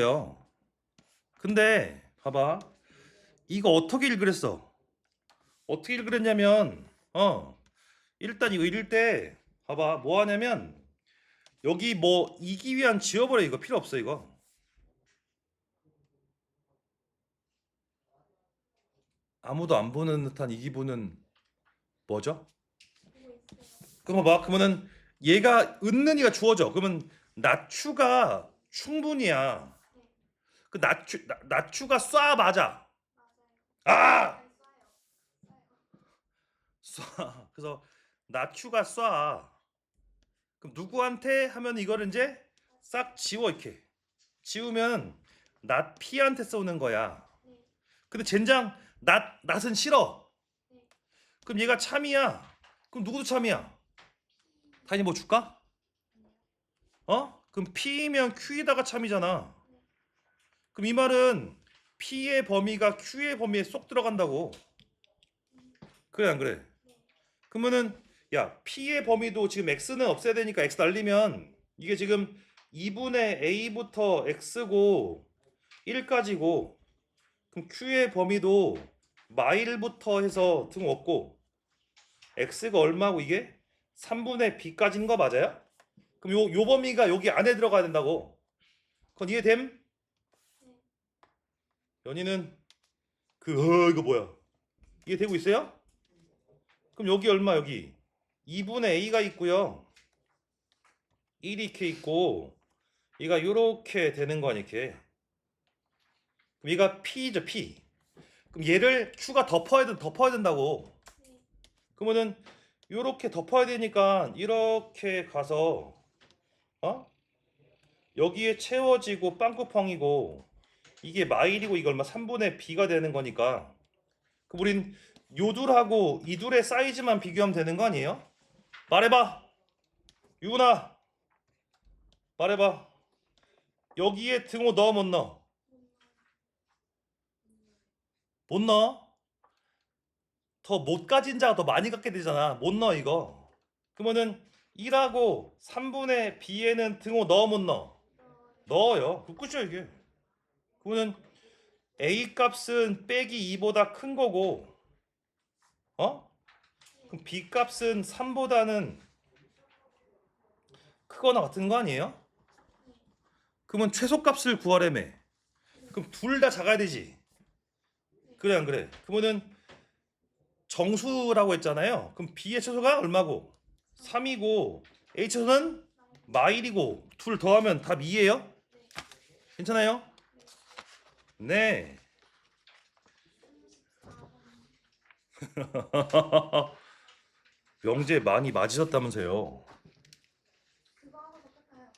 요. 근데 봐봐. 이거 어떻게 읽으랬어? 어떻게 읽으랬냐면 어 일단 이거 읽을 때 봐봐. 뭐 하냐면 여기 뭐 이기 위한 지워버려. 이거 필요 없어 이거. 아무도 안 보는 듯한 이 기분은 뭐죠? 그럼 봐봐. 그러면은 얘가 은는이가 주어져. 그러면 낮추가 충분이야 그 낮추 나- 낮추가 쏴 맞아. 아 쏴 그래서 낮추가 쏴. 그럼 누구한테 하면 이거를 이제 싹 지워 이렇게. 지우면 낮 피한테 쏘는 거야. 근데 젠장 낮 낮은 싫어. 그럼 얘가 참이야. 그럼 누구도 참이야? 다니 뭐 줄까? 어? 그럼 P이면 Q에다가 참이잖아. 그럼 이 말은 P의 범위가 Q의 범위에 쏙 들어간다고. 그래 안 그래? 그러면은 야 P의 범위도 지금 X는 없애야 되니까 X 날리면 이게 지금 2분의 A부터 X고 1까지고 그럼 Q의 범위도 마일부터 해서 등 없고 X가 얼마고 이게? 3분의 B까지인 거 맞아요? 그럼 요, 요 범위가 여기 안에 들어가야 된다고. 그건 이해됨? 연희는 그, 어, 이거 뭐야? 이해되고 있어요? 그럼 여기 얼마, 여기? 2분의 A가 있고요. 1이 이렇게 있고, 얘가 요렇게 되는 거 아니, 이렇게. 얘가 P죠, P. 그럼 얘를 Q가 덮어야, 된- 덮어야 된다고. 그러면은 요렇게 덮어야 되니까 이렇게 가서 어? 여기에 채워지고 빵꾸펑이고 이게 마일이고 이거 얼마 3분의 b가 되는 거니까 그럼 우린 요둘하고 이 둘의 사이즈만 비교하면 되는 거 아니에요? 말해봐 유나 말해봐 여기에 등호 넣어 못 넣어? 못 넣어? 더 못 가진 자가 더 많이 갖게 되잖아. 못 넣어 이거. 그러면은 1하고 3분의 b에는 등호 넣어 못 넣어? 넣어요. 그 끝이야 이게. 그러면은 a 값은 빼기 2보다 큰 거고 어? 그럼 b 값은 3보다는 크거나 같은 거 아니에요? 그러면 최소값을 구하려며. 그럼 둘 다 작아야 되지. 그래 안 그래? 그러면은 정수라고 했잖아요. 그럼 B의 최소가 얼마고? 3이고 A 최소는 마일이고 둘 더하면 답 2예요? 괜찮아요? 네. 명제 많이 맞으셨다면서요.